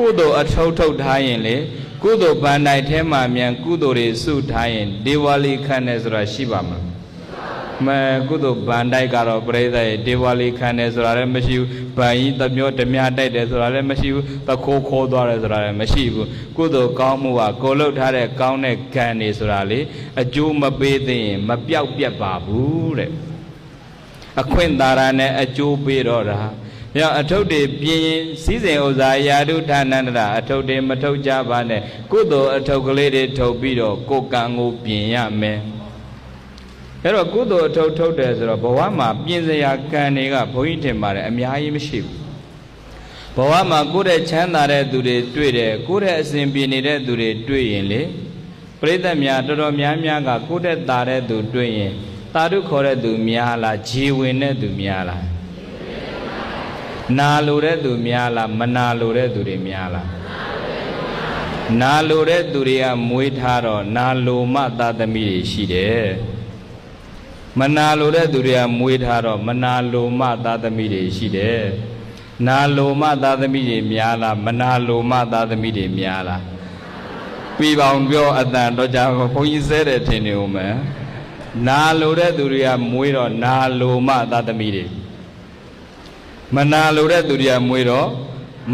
ကုသိုလ်အထုပ်ထုတ်ထားရင်လေကုသိုလ်ဗန္တိုက်ထဲမှာမြန်ကုသိုလ်တွေစုထားရင်ဒေဝလီခန့်တယ်ဆိုတာရှိပါမလားမကုသိုလ်ဗန္တိုက်ကတော့ပြိဿရဲ့ဒေဝလီခန့်တယ်ဆိုတာလည်းမရှိဘူးဗန်ကြီးတမျိုးဓမြတိုက်တယ်ဆိုတာလည်းမရှိဘူးတခိုးခိုးသွားတယ်ဆိုတာလည်းမရှိဘူးကုသိုလ်ကောင်းမှုကကိုလှုပ်ထားတဲ့ကောင်းတဲ့ကံတွေဆိုတာလေအကျိုးမပေးသင့်ရင်မပြောက်ပြတ်ပါဘူးတဲ့အခွင့်သာရနဲ့အကျိုးပေးတော့တာ။ ညအထုပ်တွေပြင်းရင်စည်းစိမ်ဥစ္စာယာတုဌာနန္တရာအထုပ်တွေမထုတ်ကြပါနဲ့ကုသိုလ်အထုပ်ကလေးတွေထုတ်ပြီးတော့ကိုယ်ကံကိုပြင်ရမယ်။အဲ့တော့ကုသိုလ်အထုပ်ထုတ်တယ်ဆိုတော့ဘဝမှာပြင်စရာကံတွေကဘုန်းကြီးထင်ပါတယ်အများကြီးမရှိဘူး။ဘဝမှာကိုယ်တဲ့ချမ်းသာတဲ့သူတွေတွေ့တယ်ကိုယ်တဲ့အစဉ်ပြေနေတဲ့သူတွေတွေ့ရင်လေပရိသတ်များတော်တော်များများကကိုယ်တဲ့ตาတဲ့သူတွေ့ရင်တာဓုခေါ်တဲ့သူများလားဂျီဝင်တဲ့သူများလား နာလိုတဲ့သူများလားမနာလိုတဲ့သူတွေများလားနာလိုတဲ့သူတွေကမွေးထားတော့နာလိုမသာသမီတွေရှိတယ်မနာလိုတဲ့သူတွေကမွေးထားတော့မနာလိုမသာသမီတွေရှိတယ်နာလိုမသာသမီတွေများလားမနာလိုမသာသမီတွေများလားပြီးပေါင်ပြောအတန်တော့ကြာဘုန်းကြီးဆဲတယ်ထင်နေဦးမယ်နာလိုတဲ့သူတွေကမွေးတော့နာလိုမသာသမီတွေ မနာလိုတဲ့သူတွေကမွေးတော့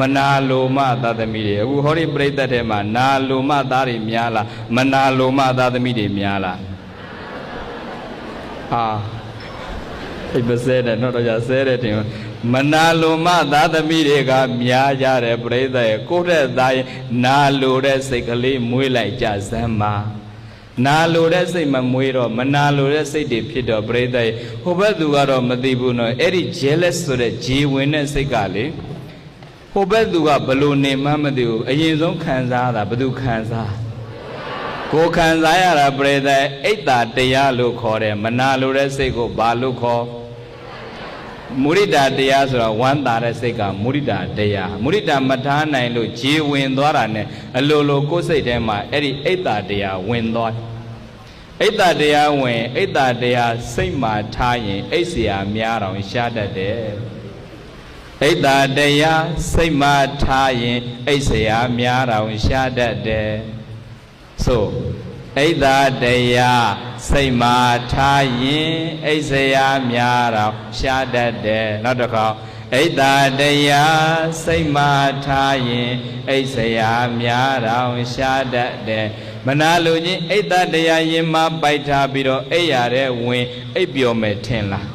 မနာလိုမသာသမီတွေအခုဟောဒီပြိတ္တထဲမှာနာလိုမသားတွေများလားမနာလိုမသာသမီတွေများလားဟာအိပ်ပစဲတယ်တော့တော့ကြာဆဲတယ်တင်မနာလိုမသာသမီတွေကများကြတယ်ပြိတ္တရဲ့ကိုယ့်တဲ့သားရင်နာလိုတဲ့စိတ်ကလေးမွေးလိုက်ကြစမ်းပါ နာလိုတဲ့စိတ်မမွေးတော့မနာလိုတဲ့စိတ်တွေဖြစ်တော့ပြိတ္တရဲ့ဟိုဘက်သူကတော့မသိဘူးနော်အဲ့ဒီ jealous ဆိုတဲ့ဂျေဝင်တဲ့စိတ်ကလေဟိုဘက်သူကဘလို့နေမှမသိဘူးအရင်ဆုံးခံစားတာဘယ်သူခံစားကိုခံစားရတာပြိတ္တအိတ်တာတရားလို့ခေါ်တယ်မနာလိုတဲ့စိတ်ကိုဘာလို့ခေါ်မုရိဒာတရားဆိုတာဝမ်းသာတဲ့စိတ်ကမုရိဒာတရားမုရိဒာမထားနိုင်လို့ဂျေဝင်သွားတာ ਨੇ အလိုလိုကိုယ်စိတ်ထဲမှာအဲ့ဒီအိတ်တာတရားဝင်သွား အိတ်တာတရားဝင်အိတ်တာတရားစိတ်မှာထားရင်အိတ်เสียများတော့ရှားတတ်တယ်အိတ်တာတရားစိတ်မှာထားရင်အိတ်เสียများတော့ရှားတတ်တယ်ဆိုအိတ်တာတရားစိတ်မှာထားရင်အိတ်เสียများတော့ရှားတတ်တယ်နောက်တစ်ခါဣဒ္ဓတရားစိတ်မှထားရင်အိတ်စရာများတော်ရှားတတ်တယ် မနာလိုချင်းဣဒ္ဓတရားရင်မပိုက်ထားပြီးတော့အိပ်ရတဲ့ဝင်အိပ်ပျော်မယ်ထင်လား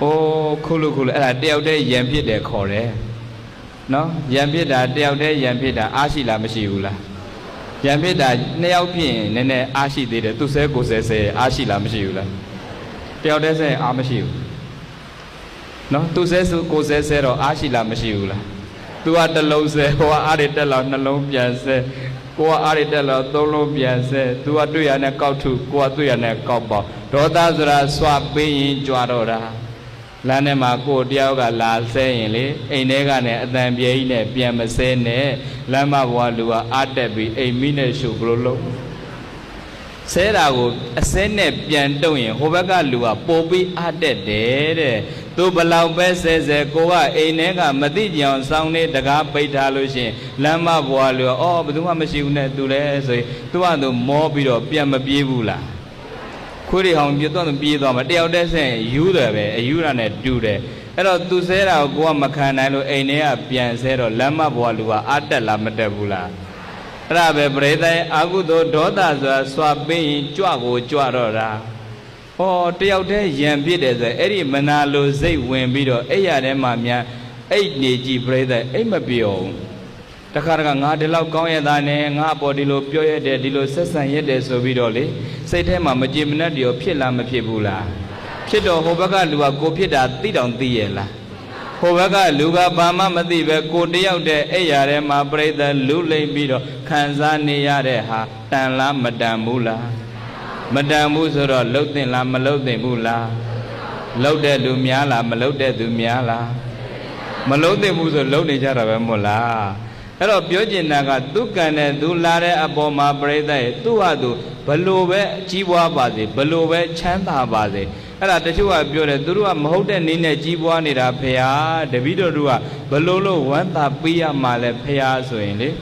အိုးခုလို့ခုလို့အဲ့ဒါတယောက်တည်းယံဖြစ်တယ်ခေါ်တယ်နော်ယံဖြစ်တာတယောက်တည်းယံဖြစ်တာအားရှိလားမရှိဘူးလားယံဖြစ်တာနှစ်ယောက်ဖြစ်ရင်နည်းနည်းအားရှိသေးတယ်သူဆဲကိုဆဲဆဲအားရှိလားမရှိဘူးလားတယောက်တည်းဆဲအားမရှိဘူးနော်သူဆဲဆိုကိုဆဲဆဲတော့အားရှိလားမရှိဘူးလားသူကတစ်လုံးဆဲဟိုကအားရတက်လောက်နှလုံးပြန်ဆဲ ကိုကအားရတက်လောက်သုံးလုံးပြန်ဆဲသူကတွေ့ရတဲ့ကောက်ထုကိုကတွေ့ရတဲ့ကောက်ပေါဒေါသဆိုတာစွာပေးရင်ကြွားတော့တာလမ်းထဲမှာကိုတယောက်ကလာဆဲရင်လေအိမ်ထဲကနေအတန်ပြေကြီးနဲ့ပြန်မဆဲနဲ့လမ်းမဘွားလူကအားတက်ပြီးအိမ်မိနဲ့ရှုဘလို့လုံးဆဲတာကိုအစဲနဲ့ပြန်တုံရင်ဟိုဘက်ကလူကပိုပြီးအားတက်တယ်တဲ့ သူဘလောက်ပဲဆဲဆဲကိုကအိမ်ထဲကမသိကြအောင်စောင်းနေတကားပိတ်ထားလို့ရှိရင်လမ်းမဘွားလူကအော်ဘယ်သူမှမရှိဘူးနဲ့သူလဲဆိုရင်သူကသူမောပြီးတော့ပြန်မပြေးဘူးလားခွေးတွေဟောင်ပြေးတော့ပြေးသွားမှာတယောက်တည်းဆဲယူတယ်ပဲအယူရနဲ့တူတယ်အဲ့တော့သူဆဲတာကိုကိုကမခံနိုင်လို့အိမ်ထဲကပြန်ဆဲတော့လမ်းမဘွားလူကအားတက်လားမတက်ဘူးလားအဲ့ဒါပဲပရိသတ်အာဟုသောဒေါသဆိုတာစွာပေးရင်ကြွကိုကြွတော့တာ ဟောတယောက်တည်းယံပြစ်တယ်ဆိုရင်အဲ့ဒီမနာလိုစိတ်ဝင်ပြီးတော့အဲ့ရထဲမှာများအဲ့နေကြည့်ပရိသတ်အဲ့မပြောဘူးတခါတခါငါဒီလောက်ကောင်းရတာနဲ့ငါအပေါ်ဒီလိုပြောရတယ်ဒီလိုဆက်ဆံရတယ်ဆိုပြီးတော့လေစိတ်ထဲမှာမကြည်မနှက်တည်းရောဖြစ်လားမဖြစ်ဘူးလားဖြစ်တော့ဟိုဘက်ကလူကကိုဖြစ်တာသိတောင်သိရဲ့လားဟိုဘက်ကလူကဘာမှမသိပဲကိုတယောက်တည်းအဲ့ရထဲမှာပြိဿလူလိမ့်ပြီးတော့ခံစားနေရတဲ့ဟာတန်လားမတန်ဘူးလား မတန်ဘူးဆိုတော့လှုပ်တင်လားမလှုပ်တင်ဘူးလားလှုပ်တဲ့လူများလားမလှုပ်တဲ့သူများလားမလှုပ်တင်ဘူးဆိုလှုပ်နေကြတာပဲမို့လားအဲ့တော့ပြောကျင်တာကသူကံနဲ့သူလာတဲ့အပေါ်မှာပြိဿရဲ့သူ့ဟာသူဘလို့ပဲကြီးပွားပါစေဘလို့ပဲချမ်းသာပါစေအဲ့ဒါတချို့ကပြောတယ်သူတို့ကမဟုတ်တဲ့နည်းနဲ့ကြီးပွားနေတာဖရာတပည့်တော်တို့ကဘလို့လို့ဝမ်းသာပေးရမှာလဲဖရာဆိုရင်လေပ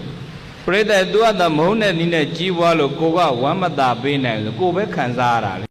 ရိသတ်သူကသာမဟုတ်တဲ့နည်းနဲ့ကြီးပွားလို့ကိုကဝမ်းမသာပေးနိုင်ဘူးကိုပဲခံစားရတာလေ